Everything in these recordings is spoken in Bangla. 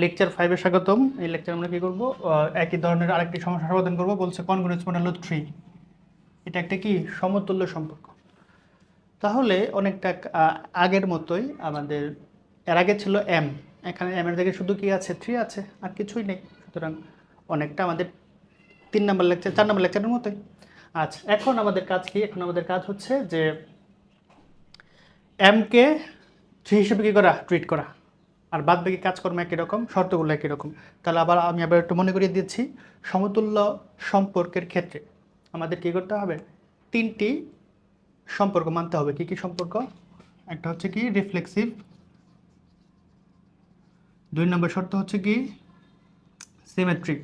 লেকচার ফাইভে স্বাগতম। এই লেকচার আমরা কি করব? একই ধরনের আরেকটি সমস্যা সমাধান করব, বলছে কনগ্রেস মডেল থ্রি এটা একটা কি? সমতুল্য সম্পর্ক। তাহলে অনেকটা আগের মতোই আমাদের, এর আগে ছিল এম এখানে এম এর জায়গায় শুধু কি আছে? থ্রি আছে, আর কিছুই নেই। সুতরাং অনেকটা আমাদের তিন নম্বর লেকচার, চার নম্বর লেকচারের মতোই। আচ্ছা এখন আমাদের কাজ কি? এখন আমাদের কাজ হচ্ছে যে এমকে থ্রি হিসেবে কী করা? ট্রিট করা। আর বাদ বাকি কাজকর্ম একই রকম, শর্তগুলো একই রকম। তাহলে আবার আমি আবার একটু মনে করিয়ে দিচ্ছি, সমতুল্য সম্পর্কের ক্ষেত্রে আমাদের কী করতে হবে? তিনটি সম্পর্ক মানতে হবে। কি কি সম্পর্ক? একটা হচ্ছে কি রিফ্লেক্সিভ দুই নম্বর শর্ত হচ্ছে কি সিমেট্রিক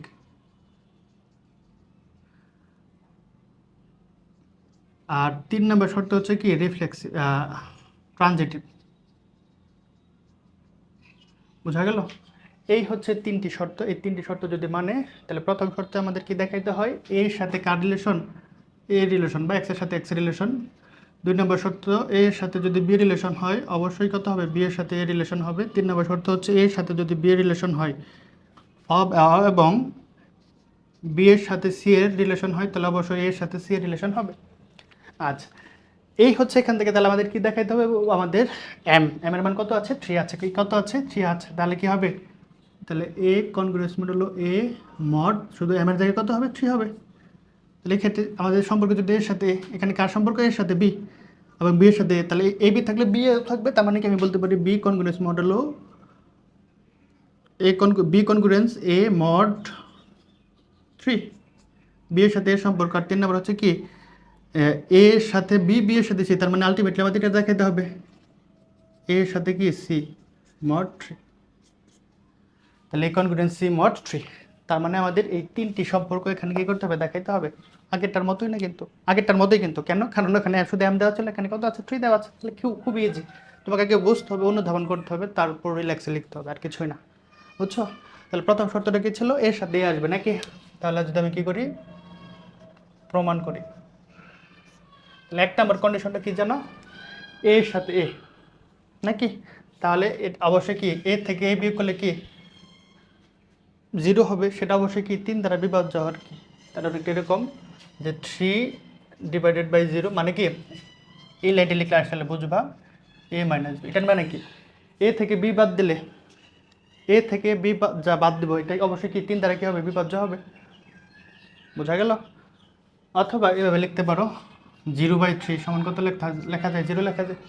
আর তিন নম্বর শর্ত হচ্ছে কি রিফ্লেক্সিভ ট্রানজিটিভ বোঝা গেল? এই হচ্ছে তিনটি শর্ত। এই তিনটি শর্ত যদি মানে তাহলে প্রথম শর্তে আমাদের কি দেখাইতে হয়? এর সাথে কার রিলেশন এ রিলেশন বা এক্সের সাথে এক্স রিলেশন দুই নম্বর শর্ত এর সাথে যদি বি রিলেশন হয়, অবশ্যই কত হবে? বি এর সাথে এ রিলেশন হবে। তিন নম্বর শর্ত হচ্ছে এর সাথে যদি বি রিলেশন হয়, অব- এবং বি এর সাথে সি এর রিলেশন হয়, তাহলে অবশ্যই এর সাথে সি এর রিলেশন হবে। আচ্ছা এই হচ্ছে এখান থেকে তাহলে আমাদের কি দেখাইতে হবে? আমাদের এম এম এর মান কত আছে? থ্রি আছে। কত আছে? থ্রি আছে। তাহলে কি হবে? তাহলে এ কনগ্রেস মড হলো এ মড শুধু এম এর জায়গায় কত হবে? থ্রি হবে। তাহলে এক্ষেত্রে আমাদের সম্পর্ক যদি এর সাথে, এখানে কার সম্পর্ক? এর সাথে বি এবং বি এর সাথে, তাহলে এ বি থাকলে বি থাকবে। তার মানে কি আমি বলতে পারি বি কনগ্রেস মড হলো A con B congruence A mod three B এর সাথে এর সম্পর্ক। আর তিন নম্বর হচ্ছে কি? এ এর সাথে বি বি এর সাথে সি, তার মানে আলটিমেটলি আমাদের এটা দেখাতে হবে। এ এর সাথে কি? সি মড থ্রি তাহলে এই কনফিডেন্স সি মড থ্রি তার মানে আমাদের এই তিনটি সম্পর্ক এখানে কি করতে হবে? দেখাইতে হবে। আগেরটার মতোই না কিন্তু? আগেরটার মতোই কিন্তু। কেন? কারণ ওখানে শুধু এম দেওয়া ছিল, এখানে কত আছে? থ্রি দেওয়া আছে। তাহলে কেউ, খুব ইজি তোমাকে আগে বুঝতে হবে, অনুধাবন করতে হবে, তারপর রিল্যাক্সে লিখতে হবে, আর কিছুই না। বুঝছ? তাহলে প্রথম শর্তটা কি ছিল? এর সাথে আসবে নাকি? তাহলে যদি আমি কি করি? প্রমাণ করি। এক নম্বর কন্ডিশনটা কি জানো? এর সাথে এ নাকি? তাহলে এ- অবশ্যই কি? এ থেকে এ বিয়োগ করলে কি? জিরো হবে। সেটা অবশ্যই কি? তিন দ্বারা বিভাজ্য আর কি? অনেকটা এরকম যে থ্রি ডিভাইডেড বাই জিরো মানে কি? এই লাইনটি লিখলে আসলে বুঝবা। এ মাইনাস বি এটার মানে কি? এ থেকে বি বাদ দিলে এ থেকে বি যা বাদ দেবো, এটাই অবশ্যই কি? তিন দ্বারা কী হবে? বিভাজ্য হবে। বোঝা গেল? অথবা এভাবে লিখতে পারো। জিরো বাই থ্রি সমান কত লেখা লেখা যায়, জিরো লেখা যায়।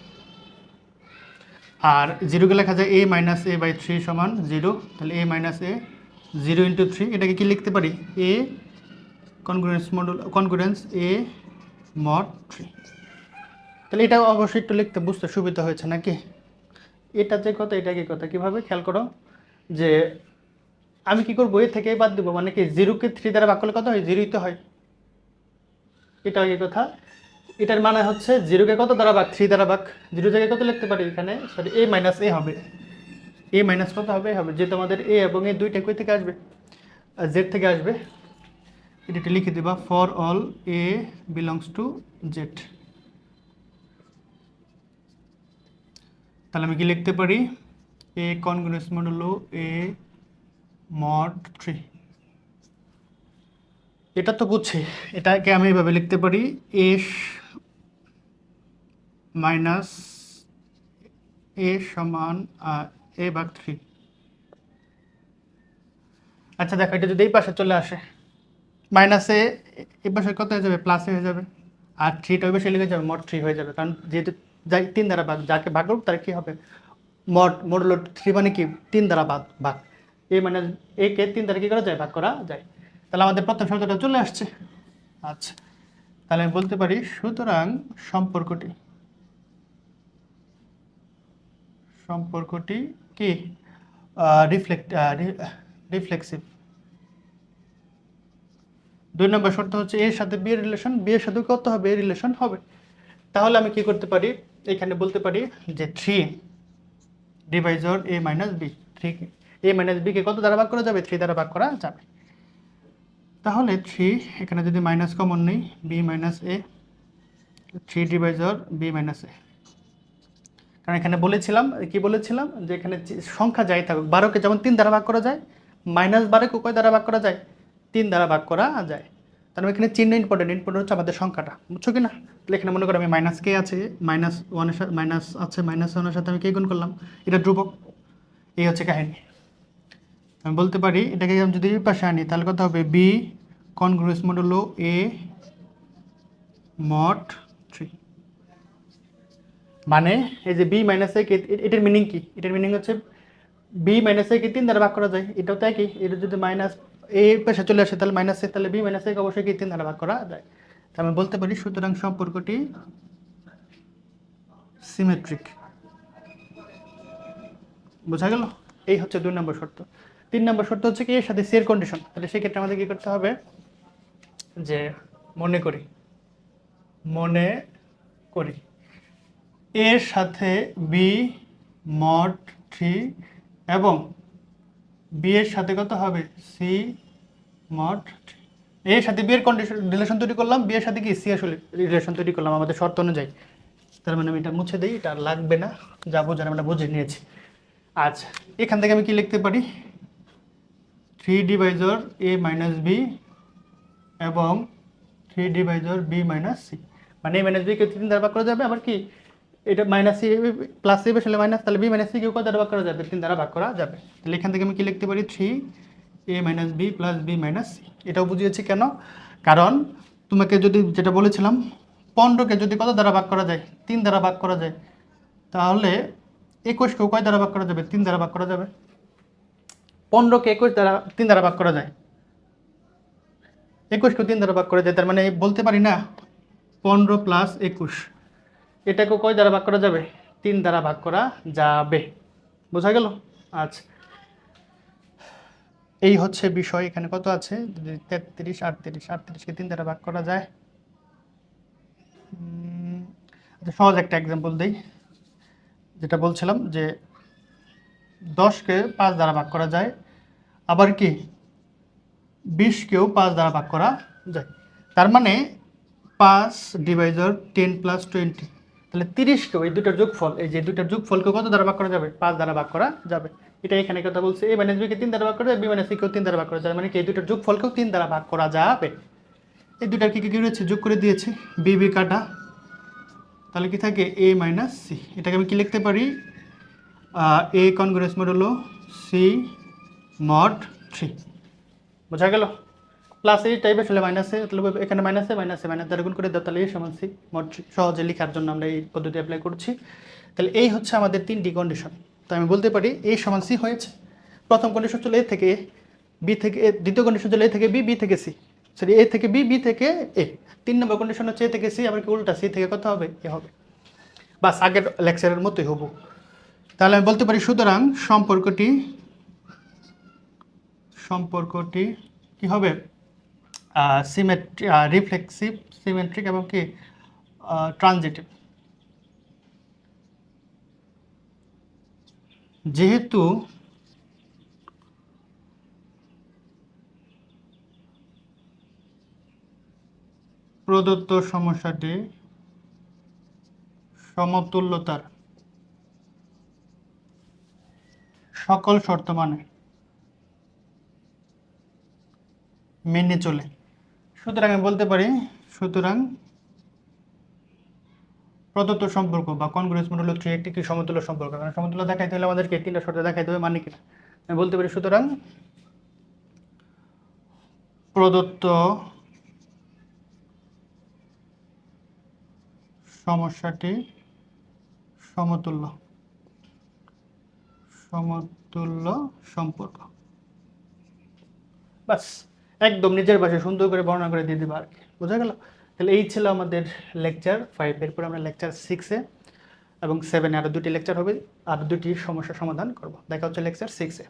আর জিরোকে লেখা যায় A minus A by three সমান জিরো। তাহলে A minus A zero into three এটাকে কি লিখতে পারি? A congruence modulo congruence A mod three তাহলে এটা অবশ্যই একটু লিখতে বুঝতে সুবিধা হয়েছে নাকি? এটা যে কথা, এটা কি কথা? কীভাবে? খেয়াল করো যে আমি কি করব? এ থেকে বাদ দেবো। মানে কি, জিরোকে থ্রি দ্বারা ভাগ কত হয়? জিরোই তো হয়। এটা কি কথা? এটার মানে হচ্ছে জিরোকে কত দ্বারা ভাগ? থ্রি দ্বারা ভাগ। জিরো জায়গায় কত লিখতে পারি এখানে? সরি এ মাইনাস এ হবে। এ মাইনাস কত হবে? হবে যেহেতু আমাদের এ এবং এ দুইটা কই থেকে আসবে? জেড থেকে আসবে। এটা লিখে দেবা for all A belongs to Z তাহলে আমি কি লিখতে পারি? এ কনগ্রেস মড হলো এ মড থ্রি এটা তো বুঝছি। এটাকে আমি এভাবে লিখতে পারি এস মাইনাস এ সমান এ ভাগ থ্রি। আচ্ছা দেখো, এটা যদি এই পাশে চলে আসে, মাইনাসে এই পাশে কত হয়ে যাবে? প্লাসে হয়ে যাবে। আর থ্রিটা ওই পাশে লিখে যাবে মড থ্রি হয়ে যাবে। কারণ যেহেতু যাই, তিন দ্বারা ভাগ, যাকে ভাগ করুক, তার কী হবে? মড মডুলো থ্রি মানে কি? তিন দ্বারা ভাগ ভাগ। এ মানে একে তিন দ্বারা কী করা যায়? ভাগ করা যায়। তাহলে আমাদের প্রথম শব্দটা চলে আসছে। আচ্ছা তাহলে আমি বলতে পারি, সুতরাং সম্পর্কটি। সম্পর্কটি কি? রিফ্লেক্ট রিফ্লেক্সিভ দুই নম্বর শর্ত হচ্ছে, এর সাথে বিয়ের রিলেশন বিয়ের সাথে কত হবে, এর রিলেশন হবে। তাহলে আমি কি করতে পারি? এখানে বলতে পারি যে three divisor A minus B three A minus বিকে কত দ্বারা ভাগ করা যাবে? থ্রি দ্বারা ভাগ করা যাবে। তাহলে থ্রি এখানে যদি মাইনাস কমন নেই B minus A three divisor B minus A কারণ এখানে বলেছিলাম, কি বলেছিলাম? যে এখানে সংখ্যা যাই থাকুক, বারোকে যেমন তিন দ্বারা ভাগ করা যায় মাইনাস বারোকে কয় দ্বারা ভাগ করা যায়? তিন দ্বারা ভাগ করা যায়। তার মানে এখানে চিহ্ন ইম্পর্টেন্ট ইম্পর্টেন্ট হচ্ছে আমাদের সংখ্যাটা, বুঝছ কি না তাহলে এখানে মনে করো আমি মাইনাস কে আছে মাইনাস ওয়ানের সাথে মাইনাস আছে মাইনাস ওয়ানের সাথে আমি কে গুণ করলাম, এটা ধ্রুবক। এই হচ্ছে কাহিনী। আমি বলতে পারি, এটাকে আমি যদি এই পাশে আনি, তাহলে কথা হবে? বি কনগ্রুয়েস মডুলো এ মট থ্রি মানে এই যে বি মাইনাস এ কে এটার মিনিং কি? এটার মিনিং হচ্ছে বি মাইনাস এ কে তিন দ্বারা ভাগ করা যায়। এটাও তো একই। এটা যদি মাইনাস এ পেশা চলে আসে, তাহলে মাইনাস তাহলে বি মাইনাস এ অবশ্যই কি তিন দ্বারা ভাগ করা যায়? তা আমি বলতে পারি, সুতরাং সম্পর্কটি সিমেট্রিক বোঝা গেল? এই হচ্ছে দুই নম্বর শর্ত। তিন নম্বর শর্ত হচ্ছে কি, এর সাথে সি এর কন্ডিশন তাহলে সেক্ষেত্রে আমাদের কি করতে হবে? যে মনে করি মনে করি। এর সাথে বি মড থ্রি এবং বি এর সাথে কত হবে? সি মড এর সাথে বি এর কন্ডিশন রিলেশন তৈরি করলাম। বি এর সাথে কি? সি আসলে রিলেশন তৈরি করলাম আমাদের শর্ত অনুযায়ী। তার মানে আমি এটা মুছে দিই, এটা লাগবে না। যা বোঝার আমরা বুঝে নিয়েছি। আচ্ছা এখান থেকে আমি কি লিখতে পারি? Three divisor A minus B এবং three divisor B minus C মানে এ মাইনাস বি কে তিন দ্বারা ভাগ করা যাবে, আবার কি? এটা মাইনাস সি প্লাস সি বসলে মাইনাস তাহলে বি মাইনাস সি কেউ কত দ্বারা ভাগ করা যাবে? তিন দ্বারা ভাগ করা যাবে। তাহলে এখান থেকে আমি কি লিখতে পারি? Three A minus B plus B minus C এটাও বুঝিয়েছি কেন? কারণ তোমাকে যদি যেটা বলেছিলাম, পনেরোকে যদি কত দ্বারা ভাগ করা যায়? তিন দ্বারা ভাগ করা যায়। তাহলে একুশকেও কয় দ্বারা ভাগ করা যাবে? তিন দ্বারা ভাগ করা যাবে। পনেরোকে একুশ দ্বারা তিন দ্বারা ভাগ করা যায়। একুশকে তিন দ্বারা ভাগ করা যায়, তার মানে বলতে পারি না পনেরো প্লাস একুশ। এটাকে কয় দ্বারা ভাগ করা যাবে? তিন দ্বারা ভাগ করা যাবে। বোঝা গেল? আচ্ছা। এই হচ্ছে বিষয়, এখানে কত আছে? তেত্রিশ, আটত্রিশ, আটত্রিশকে তিন দ্বারা ভাগ করা যায়। আচ্ছা সহজ একটা এক্সাম্পল দিই। যেটা বলছিলাম যে দশকে পাঁচ দ্বারা ভাগ করা যায়, আবার কি? বিশকেও পাঁচ দ্বারা ভাগ করা যায়। তার মানে পাঁচ ডিভাইজার টেন প্লাস টোয়েন্টি। তাহলে তিরিশকেও এই দুটার যোগফল, এই যে দুটার যোগফলকে কত দ্বারা ভাগ করা যাবে? পাঁচ দ্বারা ভাগ করা যাবে। এটা এখানে কথা বলছে, এ মাইনাস বিকে তিন দ্বারা ভাগ করা যাবে, বি মাইনাস সিকেও তিন দ্বারা ভাগ করা যাবে। মানে কি, এই দুটার যোগফলকেও তিন দ্বারা ভাগ করা যাবে। এই দুটার কি কি রয়েছে? যোগ করে দিয়েছে বি বি কাটা। তাহলে কি থাকে? এ মাইনাস সি এটাকে আমি কি লিখতে পারি? এ কনগ্রেস মোড হলো? সি মড থ্রি বোঝা গেল? প্লাস এই টাইপের আসলে মাইনাসে এখানে মাইনাসে মাইনাসে মাইনাস দ্বারা গুণ করে দাও তাহলে এই সমান সি মড সহজে লেখার জন্য আমরা এই পদ্ধতি অ্যাপ্লাই করছি। তাহলে এই হচ্ছে আমাদের তিনটি কন্ডিশন তো আমি বলতে পারি এই সমান সি হয়েছে। প্রথম কন্ডিশন চলে এ থেকে বি থেকে A, দ্বিতীয় কন্ডিশন চলে এ থেকে বি বি থেকে সি সরি এ থেকে বি বি থেকে এ তিন নম্বর কন্ডিশন হচ্ছে এ থেকে সি আবার কি উল্টা সি থেকে কত হবে? এ হবে। বাস আগের লেকচারের মতোই হব। তাহলে আমি বলতে পারি সুতরাং সম্পর্কটি সম্পর্কটি কি হবে? সিমেট্রি রিফ্লেক্সিভ সিমেট্রিক এবং কি? ট্রানজিটিভ যেহেতু প্রদত্ত সমস্যাটি সমতুল্যতার সকল শর্ত মানে। মেনে চলে। সুতরাং আমি বলতে পারি, সুতরাং প্রদত্ত সম্পর্ক বা কনগ্রেস মডেল থ্রি একটি কি সমতুল্য সম্পর্ক? কারণ সমতুল্য দেখাইতে হলে আমাদেরকে তিনটা শর্ত দেখাইতে হবে মানে কিনা? আমি বলতে পারি, সুতরাং প্রদত্ত সমস্যাটি সমতুল্য। সমতুল্য সম্পর্ক। বাস, একদম নিজের ভাষায় সুন্দর করে বর্ণনা করে দিয়ে দেবো আর কি। বোঝা গেল? তাহলে এই ছিল আমাদের লেকচার ফাইভ এরপর আমরা লেকচার সিক্সে এবং সেভেনে আরও দুটি লেকচার হবে, আর দুটি সমস্যার সমাধান করব। দেখা হচ্ছে লেকচার সিক্সে